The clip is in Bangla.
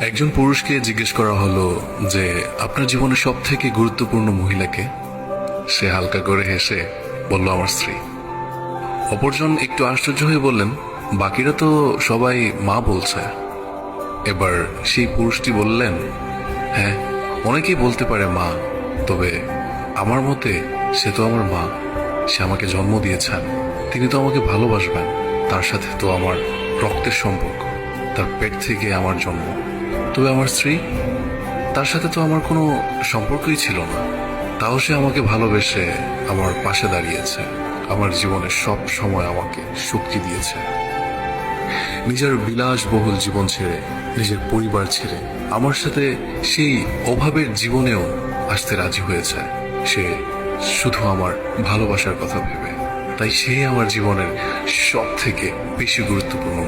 একজন পুরুষকে জিজ্ঞেস করা হলো যে, আপনার জীবনে সব থেকে গুরুত্বপূর্ণ মহিলাকে সে হালকা করে হেসে বলল, আমার স্ত্রী। অপরজন একটু আশ্চর্য হয়ে বললেন, বাকিরা তো সবাই মা বলছে। এবার সেই পুরুষটি বললেন হ্যাঁ অনেকেই বলতে পারে মা, তবে আমার মতে সে তো আমার মা। সে আমাকে জন্ম দিয়েছেন, তিনি তো আমাকে ভালোবাসবেন, তার সাথে তো আমার রক্তের সম্পর্ক। তার পেট থেকে আমার জন্ম। তবে আমার স্ত্রী, তার সাথে তো আমার কোনো সম্পর্কই ছিল না। তাও সে আমাকে ভালোবেসে আমার পাশে দাঁড়িয়েছে। আমার জীবনে সব সময় আমাকে শক্তি দিয়েছে। নিজের বিলাসবহুল জীবন ছেড়ে, নিজের পরিবার ছেড়ে, আমার সাথে সেই অভাবের জীবনেও আসতে রাজি হয়েছে। সে শুধু আমার ভালোবাসার কথা ভেবে। তাই সে আমার জীবনের সব থেকে বেশি গুরুত্বপূর্ণ